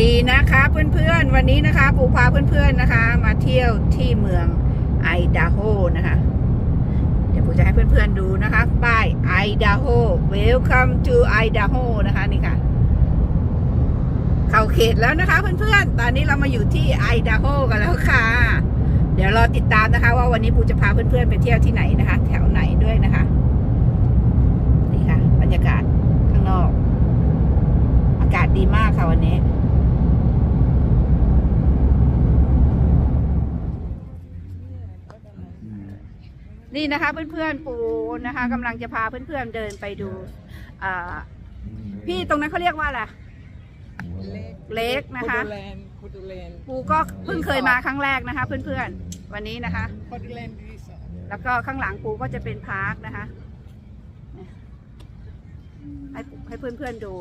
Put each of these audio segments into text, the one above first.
ดีนะคะเพื่อนๆ วันนี้นะคะปูพาเพื่อนๆนะคะ มาเที่ยวที่เมืองไอดาโฮนะคะ เดี๋ยวปูจะให้เพื่อนๆดูนะคะ ป้ายไอดาโฮ Welcome to Idaho นะคะนี่ค่ะเข้าเขตแล้วนะคะเพื่อนๆ ตอนนี้เรามาอยู่ที่ไอดาโฮกันแล้วค่ะ เดี๋ยวรอติดตามนะคะ ว่าวันนี้ปูจะพาเพื่อนๆ ไปเที่ยวที่ไหนนะคะ แถวไหนด้วยนะคะนี่ค่ะ บรรยากาศข้างนอก อากาศดีมากค่ะวันนี้ นี่นะคะเพื่อนๆปูนะคะกำลังจะพาเพื่อนๆเดินไปดูอ่าพี่ตรงนั้นเขาเรียกว่าอะไรเล็กนะคะคูดูแลนด์คูดูแลนด์ปูก็เพิ่งเคยมาครั้งแรกนะคะ เพื่อนๆวันนี้นะคะคูดูแลนด์รีสอร์ทแล้วก็ข้างหลังปูก็จะเป็นพาร์คนะคะให้ให้เพื่อนๆดู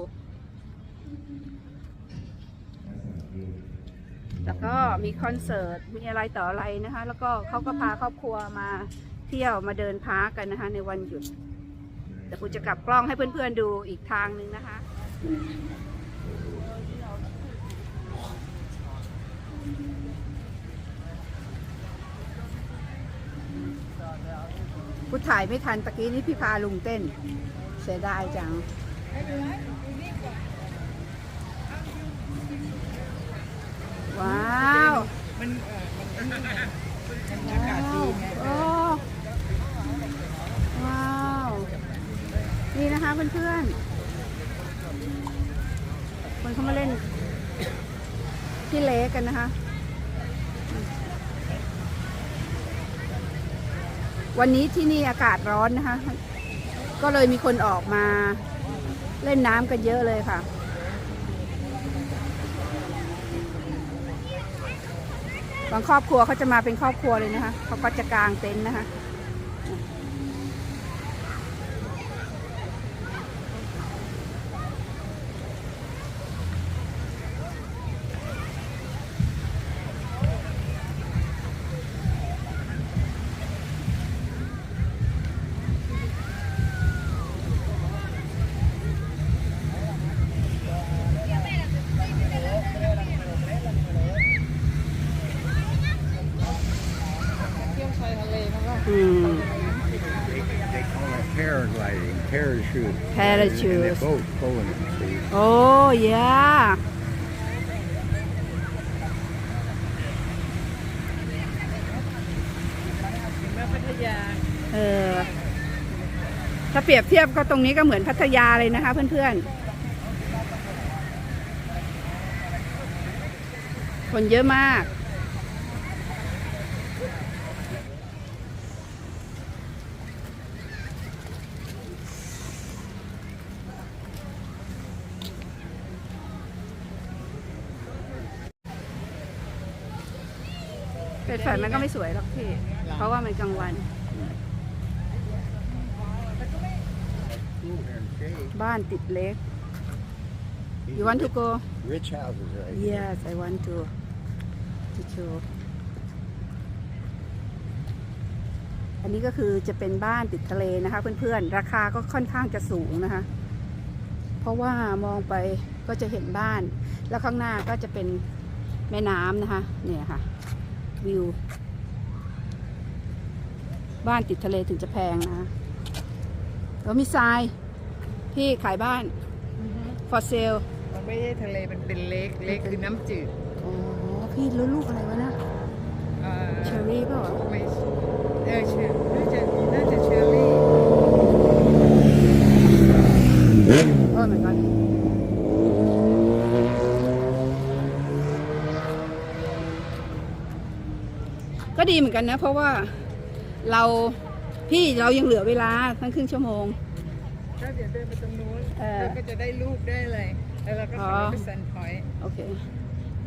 แล้วก็มีคอนเสิร์ต มีอะไรต่ออะไรนะคะ แล้วก็เขาก็พาครอบครัวมา เที่ยวมาเดินพาร์คกันนะคะ ในวันหยุดเดี๋ยวปูจะกลับกล้องให้เพื่อนๆดูอีกทางหนึ่งนะคะผู้ถ่ายไม่ทันตะกี้นี้พี่พาลุงเต้น เสียดายจังว้าว มันเอ่อมันมันอากาศดีไง โอ้ว้าว นี่นะคะเพื่อนๆคนเขามาเล่นที่เล็กกันนะคะ วันนี้ที่นี่อากาศร้อนนะคะ ก็เลยมีคนออกมาเล่นน้ำกันเยอะเลยค่ะบางครอบครัวเขาจะมาเป็นครอบครัวเลยนะคะเขาก็จะกางเต็นท์นะคะ เที่ยวชายทะเลมันก็อืม They call it paragliding, parachute. Parachute. And the boat pulling it, see. โอ้ยา ถึงแม่พัทยาเออ ถ้าเปรียบเทียบก็ตรงนี้ก็เหมือนพัทยาเลยนะคะ เพื่อนๆ คนเยอะมาก เป็นแฟนมันก็ไม่สวยหรอกพี่ เพราะว่ามันกลางวัน Cool here in shade. บ้านติดเล็ก These You are want to rich- go Rich houses right here. Yes I want to to show อันนี้ก็คือจะเป็นบ้านติดทะเลนะคะ เพื่อนๆ ราคาก็ค่อนข้างจะสูงนะคะ เพราะว่ามองไปก็จะเห็นบ้าน แล้วข้างหน้าก็จะเป็นแม่น้ำนะคะ เนี่ยค่ะ วิว บ้านติดทะเลถึงจะแพงนะคะแล้วมีทราย พี่ขายบ้าน for sale มันไม่ใช่ทะเลมันเป็นเล็กเล็กคือน้ำจืดอ๋อพี่แล้วลูกอะไรวะนะเอ่อเชอรี่เปล่า ไม่เออเชอน่าจะน่าจะเชอร์รี่ โอ้ my god ก็ดีเหมือนกันนะ เพราะว่าเราพี่เรายังเหลือเวลาทั้งครึ่งชั่วโมง ก็เดี๋ยวเดินไปตรงนู้นเออแล้วก็จะได้รูปได้อะไรแล้วเราก็อ๋ขัอบรถไปซันพอยต์โอเค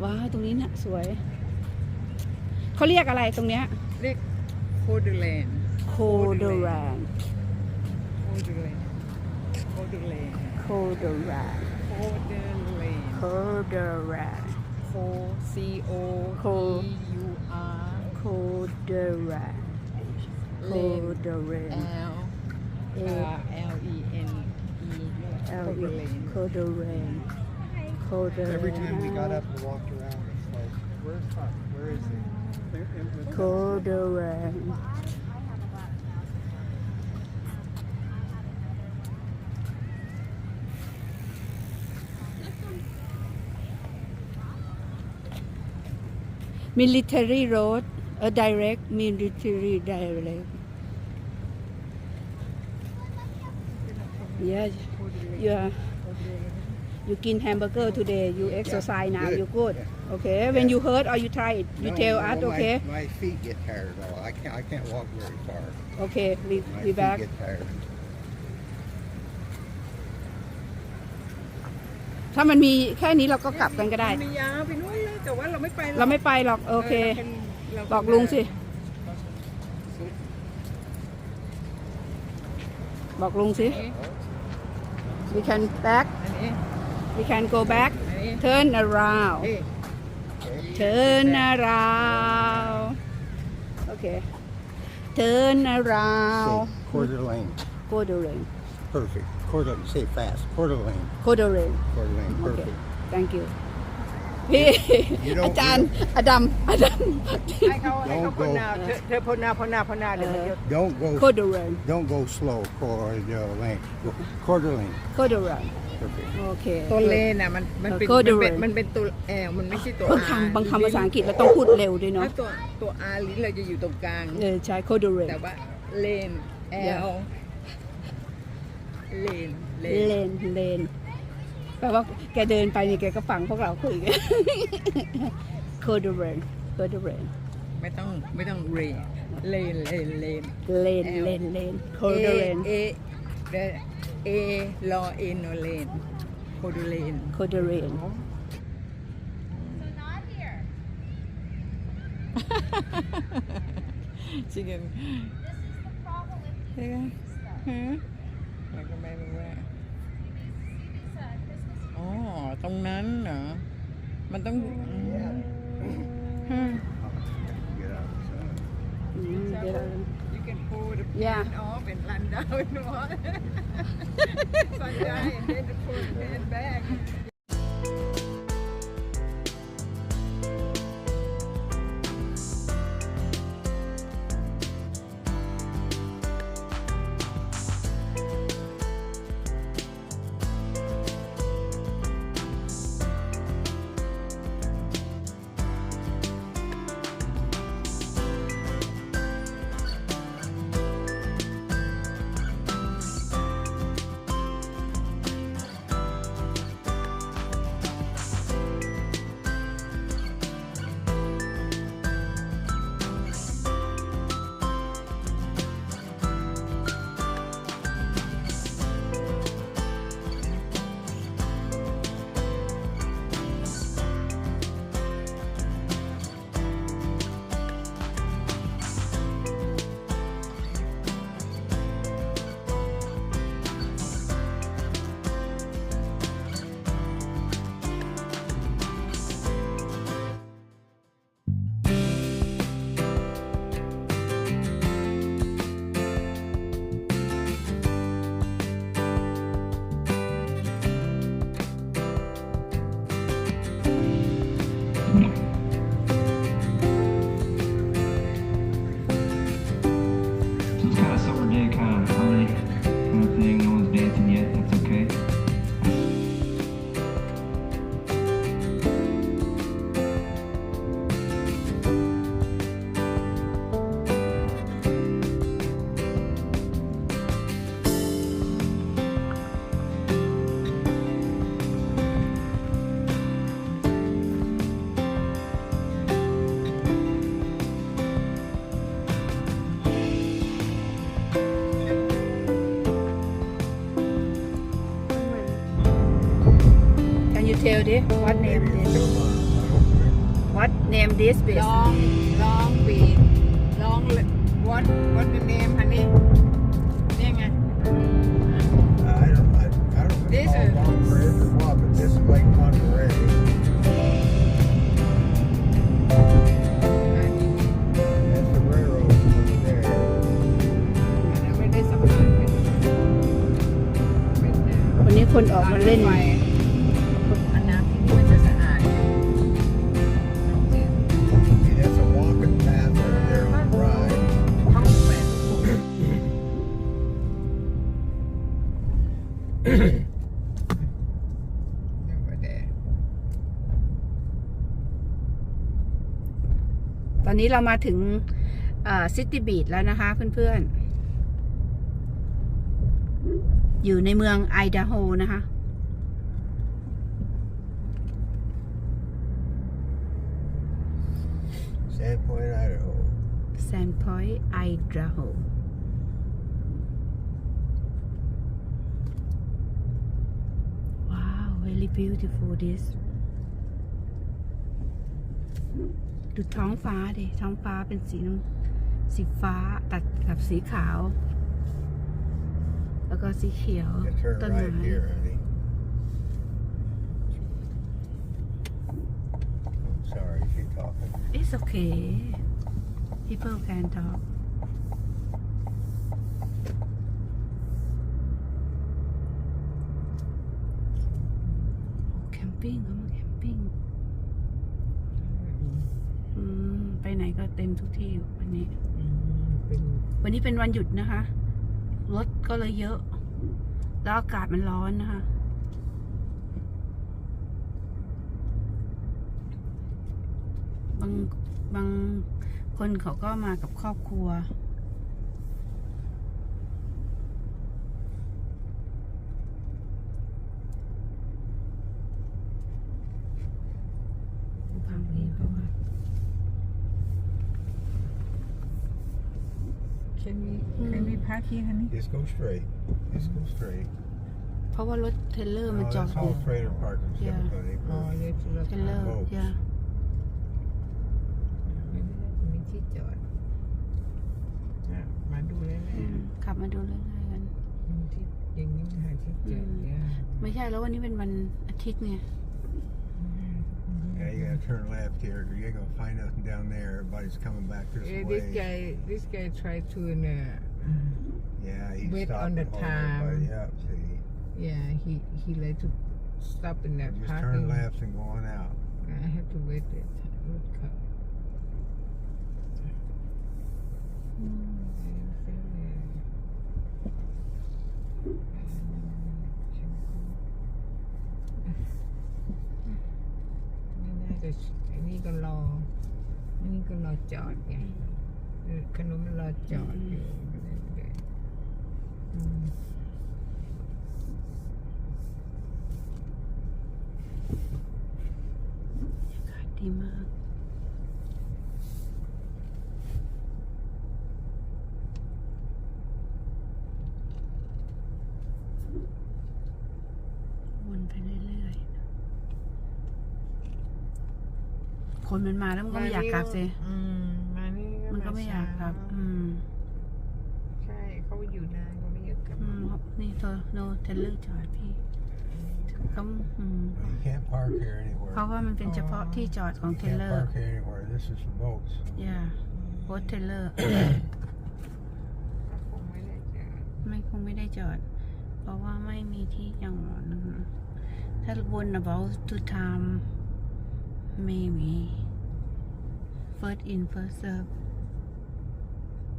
ว้าวตรงนี้เนี่ยสวย เขาเรียกอะไรตรงเนี้ยเรียกโคดูแลนด์โคโดแรนโคดูแลนด์โคดูแลนด์โคโดแรนโคดูแลนด์โคโดแรนโค C O Co E U R โคโดแรนโคเลนโดแรน L A R L E N E L E โคโดแรนโค colder Every time we got up and walked around, it's like, where's Huck? Where is he? It- it was- colder rain military road a direct military direct yeah yeah you กิน hamburger today you exercise now good. you good Yeah. okay when you hurt or you try it you No, tell no, us my- okay My feet get tired though. I can't, I can't walk very far. okay we My we feet back get tired. ถ้ามันมีแค่นี้เราก็กลับกันก็ได้ มันมียาวไปนู้นเลยแต่ว่าเราไม่ไปหอกเราไม่ไปหรอก โอเค ราเป็นเรา บอกลุงสิ บอกลุงสิ we can back อันนี้ we can go back อันนี้ turn around เอ๊ะ turn around โอเค turn around Say, quarter lane. quarter lane Perfect. Quarter, say fast. Quarter lane. quarter lane Quarter lane. โอเค Perfect. thank you พี่ You don't- อาจารย์อดัมอดัมให้เขาให้เขา Don't พ่น go. หน้าเธอเธอพ่นหน้าพ่นหน้าพ่นหน้าเดี๋ยวมันจะ Don't go, quarter lane don't go slow. Quarter lane. Go Quarter lane. quarter lane Perfect. โอเค ตัวเลนอะมันมันเป็นเออ มันเป็น Corduroy มันเป็นตัวแอลมันไม่ใช่ตัว บางอาคำบางคำภาษาอังกฤษเราต้องพูดเร็วด้วยเนาะถ้าตัวตัวอาลิ้นเราจะอยู่ตรงกลาง เออใช้ quarter แต่ lane ว่าเลนแอลเลนเลเลนนเลน แปลว่าแกเดินไปนี่แกก็ฟังพวกเราคุยกัน quarter lane quarter lane ไม่ต้องไม่ต้องเรนเลนเลนเลนเลนเลนเลน quarter เอ lane เอเอเอรอเอโนเลนโคดูเลน quarter lane ชิคเก้นใช่ไหมฮะแล้วก็ไม่รู้ว่าอ๋อ ตรงนั้นเหรอ มันต้องอืมฮะ Get out of the sun. อืมเดี๋ยวเรา You can pull the Yeah. pen off and run down one. Sunshine and then pull the pen back. Can you tell this what name Maybe this it's still on. what name this place Long, long beat. Long, li- what, what the name, honey? เนี่ยไง I don't, I, I don't know This if it's is- called Long Bridge or what, but this is Lake Monterey. That's the railroad over there. อันนั้นไม่ได้สำคัญเป็นเป็นวันนี้คนออกมาเล่น นนี้เรามาถึงซิตี้บีชแล้วนะคะเพื่อนๆ อยู่ในเมืองไอดาโฮนะคะ Sandpoint, Idaho. แซนพอยต์ไอดาโฮว้าว very beautiful this ดูท้องฟ้าดิ ท้องฟ้าเป็นสีน้ำสีฟ้าตัดกับสีขาว แล้วก็สีเขียว You turn ต้นไม้ right here, honey. I'm sorry, keep talking. It's okay people can talk แคมปิ้งเขามาแคมปิ้ง อืม ไปไหน ก็เต็มทุกที่วันนี้ เป็นวันนี้เป็นวันหยุดนะคะ รถก็เลยเยอะ แล้วอากาศมันร้อนนะคะ บางบางคนเขาก็มากับครอบครัว Can we park here honey Just go straight. Just go straight. เพราะว่ารถเทรลเลอร์ No, มันจอด that's อยู่ all trailer parking stuff, Yeah. honey. อ๋อเดี๋ยวเรา เทรลเลอร์ Boats. อย่า ไม่ได้มีที่จอดอ่ะมาดูเลย อื แม่ มขับมาดูเรื่อยๆกัน ที่อย่างนี้หาที่จอดเนี่ย ไม่ใช่แล้ววันนี้เป็นวันอาทิตย์ไง Yeah, you gotta turn left here, 'cause you ain't gonna find nothing down there. Everybody's coming back this Yeah, way. this guy, this guy tried to, uh, Yeah, he's wait stopping on the holding time. everybody up, see. yeah, he he like to stop in that Just parking. turn left and go on out. I have to wait the road cut. ไม่น่าจะอันนี้ก็รอ อันนี้ก็รอจอดไงเออขนมรอจอดอยู่เลย อืมอากาศดีมากวนไปเรื่อยๆคนมันมาแล้วมันก็ไม่อยากกลับสิอืมมานี่มันก็ไม่อยากกลับ อืม ใช่เขาอยู่นาน เขาไม่อยากกลับอืมนี่เธอโนเทเลอร์จอดพี่เขาอืม You can't park here anywhere. เพราะว่ามันเป็นเฉพาะที่จอดของ You เท can't เลอร์ park here anywhere. This is for boats. อย่าโฮสเทเลอร์ คงไม่ได้จอดไม่คงไม่ได้จอด เพราะว่าไม่มีที่จอดนะคะถ้าวน about to time maybe first in first serve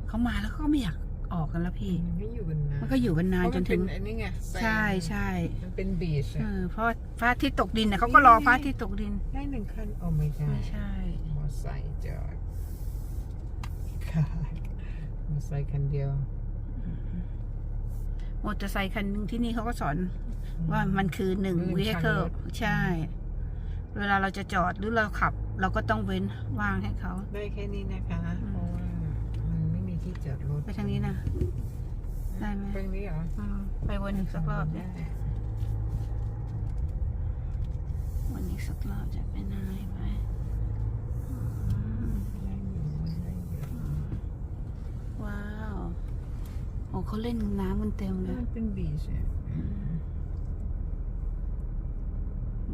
เขามาแล้วเขาก็ไม่อยาก ออกกันแล้วพี่ มันก็อยู่กันนานมันก็อยู่กันนานเพราะจมันถึเป็งนอันนี้ไงแซนใช่ใช่มันเป็นบีชเออะอเพราะพระอาทิตย์ตกดินนะเขาก็รอพระอาทิตย์ตกดิน ได้หนึ่งคันโอ้ไม่ใช่ไม่ใช่ มอไซค์จอดค่ะมอไซค์คันเดียว มอเตอร์ไซค์คันหนึงที่นี่เขาก็สอนว่ามันคือหนึ่งหนึ่งวิคันเคิลรถ ใช่ เวลาเราจะจอดหรือเราขับ เราก็ต้องเว้นว่างให้เขาได้แค่นี้นะคะเพราะว่ามันไม่มีที่ จอดรถไปทางนี้นะ ได้ไหมไปทางนี้เหรออืมไปวนอีกสักรอบเนี่ยได้วนอีกสักรอบจะเป็นอะไรไหมอืมได้อยู่ได้อยู่ว้าว โอ้เขาเล่นน้ำกันเต็มเลย มันเป็นบีชอะ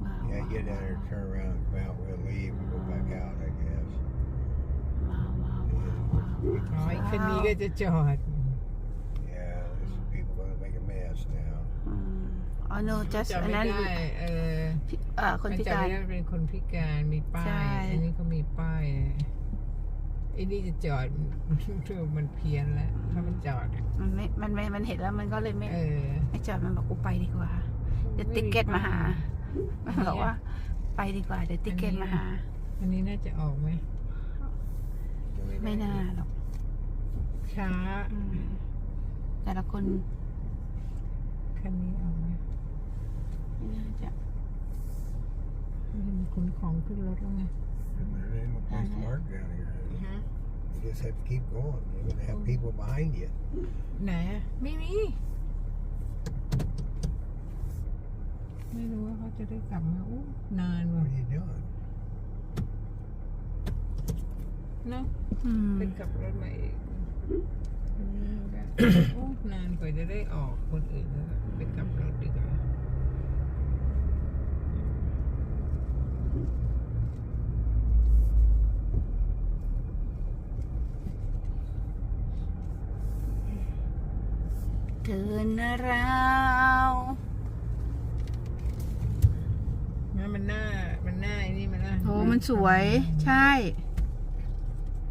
ว้าว Yeah, get down there, turn around, come out, we'll leave and go back out, I guess. ว้า วว้าวว้าวว้าวอ๋ออีกคันนี้ก็จะจอด Yeah, this people gonna make a mess now. อืมอ๋อ no จ just อดอันไม่นั้นได้เออเอ่อคนพิจอดการไม่ได้เป็นคนพิการมีป้าใช่ ย อันนี้เขามีป้ายไอ้นี่จะจอด มันเพี้ยนแล้วถ้ามันจอดอะมันไม่มันไม่มันเห็นแล้วมันก็เลยไม่เออไม่จอดมันบอกกูไปดีกว่า เดี๋ยวติ๊กเก็ตมาหา มันบอกว่า ไปดีกว่า เดี๋ยวติ๊กเก็ตมาหา อันนี้น่าจะออกไหม ไม่น่าหรอกช้าอืมแต่ละคนคันนี้ออกไหมไม่น่าจะมันขนของขึ้นรถแล้วไง There ain't no place to park down here. You just have to keep going. You're gonna have people behind you. ไหนอะไม่มี ไม่รู้ว่าเขาจะได้กลับมาอู้นาน ว่ะ What are you doing? เนาะอืมเป็นกลับรถมาเองอันนี้ก็โอ้นานกว่าจะได้ออกคนอื่นแล้วเป็นกลับรถดีกว่าเทินราวงั้นมันหน้ามันหน้าไอ้นี่มันหน้าโอ้มันสวย ใช่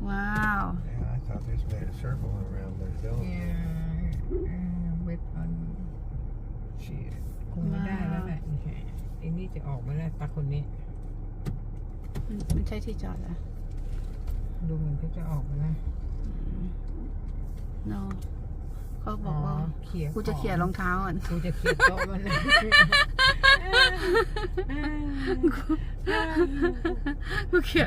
ว้าว Yeah, I thought this made a circle around the เนี่ย zone. เวทออนชีคงไม่ได้แล้วแหละไอ้นี่จะออกไม่ได้ตาคนนี้ มันมันใช่ที่จอดเหรอดูเหมือนเขาจะออกมาแล้วโนเขาบอกว่าเขี่ยกูจะเขี่ยรองเท้าอะกูจะเขี่ยโต๊ะมันนะ กูเขี่ย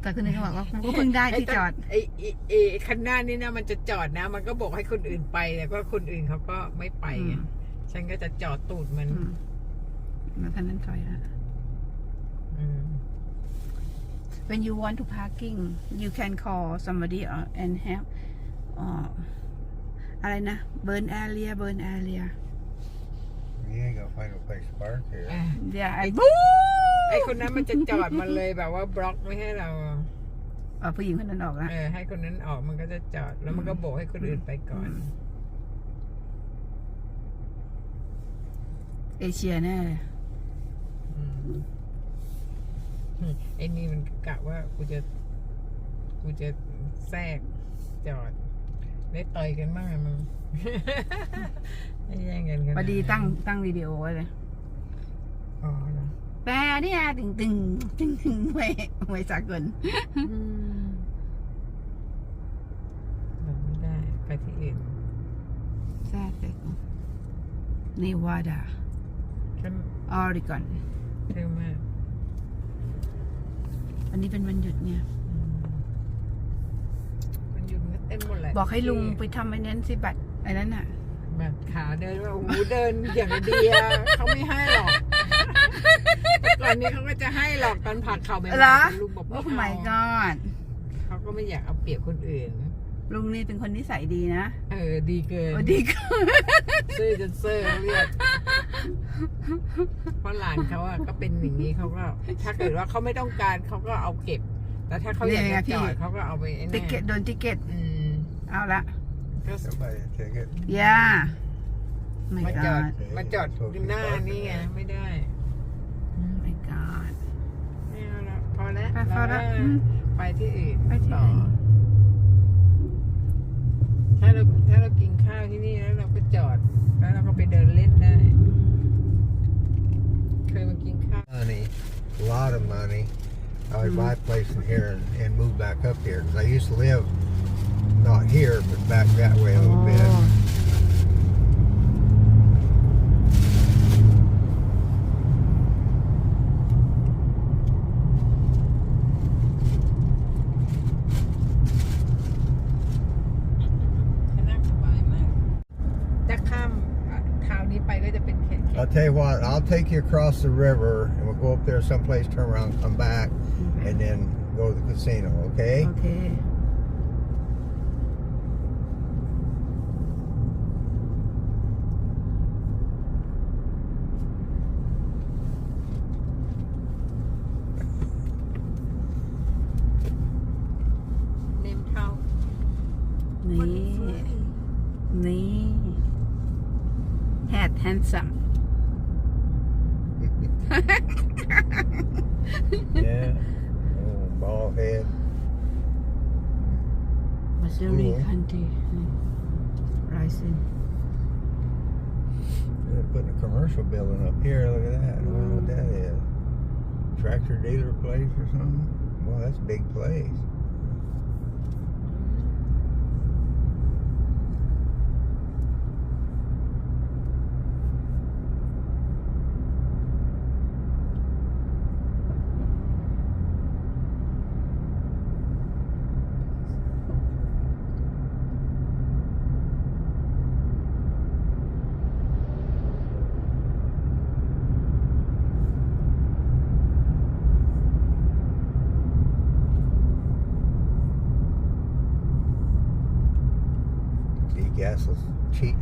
แต่คนนึงก็บอกว่ากูก็เพิ่งได้ที่จอดไอ้ไอ้ไอ้ไอ้คันหน้านี่นะมันจะจอดนะ มันก็บอกให้คนอื่นไปแต่ก็คนอื่นเขาก็ไม่ไปไงอืม ฉันก็จะจอดตูดมันอืมมาคันนั้นถอยละ อืม when you want to parking you can call somebody or and have อ่ออะไรนะ burn area burn area You ain't gonna find a place to park here. อะ yeah I ไอ้คนนั้นมันจะจอดมันเลยแบบว่าบล็อกไม่ให้เราเอาผู้หญิงคนนั้นออกละเออให้คนนั้นออกมันก็จะจอดแล้วมันก็โบกให้คนอื่นไปก่อน เอเชียแน่เลยอืมไอ้นี่มันกะว่ากูจะกูจะแทรกจอดได้ต่อยกันบ้างอะมึง ไม่แย่งกันกันพอดีตั้งตั้งวิดีโอไว้เลย อ๋อเหรอแปรเนี่ยตึงตึงตึงตึงไม่ไม่สากลอืมเราไม่ได้ ไปที่อื่นแซ่บเนวาดาฉันออริกอนเร็วมากวันนี้เป็นวันหยุดเนี่ย อืมมันหยุดมันเต็มหมดแหละบอกให้ลุงไปทำไอ้นั้นสิบัตรไอ้นั้นน่ะ แบบขาเดินว่าโอ้โหเดินอย่างเดียวเขาไม่ให้หรอกแต่ก่อนนี้เขาก็จะให้หรอกตอนผักเขาไม่เหรอ ลุงบอกโอ้ไม่ my เอา god เขาก็ไม่อยากเอาเปรียบคนอื่น ลุงนี่เป็นคนนิสัยดีนะเออดีเกินโอ้ดีก็ซื่อจนเซอร์เรียกเพราะหลานเขาอะก็เป็นอย่างนี้เขาก็ ถ้าเกิดว่าเขาไม่ต้องการเขาก็เอาเก็บ แต่ถ้าเขาอยากจะจอดเขาก็เอาไปไอ้ตินี่เกตโดนติเกตอืมเอาละ ก็ Somebody take it. ย่าไม่มาก็จอดมาจอดหน้านี่ไงไม่ได้อืมไม่ก็ไม่เอาละพอแล้วไปพอละเราอืมไปที่อื่นไปที่ต่ออื่น ถ้าเราถ้าเรากินข้าวที่นี่แล้วเราก็จอด แล้วเราก็ไปเดินเล่นได้ เคยมากินข้าว Money, a lot of money. I would buy a place in here and, and move back up here. 'Cause I used to live not here, but back that way a little bit. นั่งสบายมากจะข้ามคราวนี้ไปก็จะเป็นเขต I'll tell you what, I'll take you across the river and we'll go up there someplace, turn around, come back, and then go to the casino, okay? โ some. yeah. Oh, bald head. Masuri. County. Rising. They're putting a commercial building up here. Look at that. I don't know what mm. that is. Tractor dealer place or something? Well, that's a big place.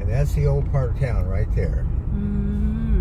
And that's the old part of town right there. อืม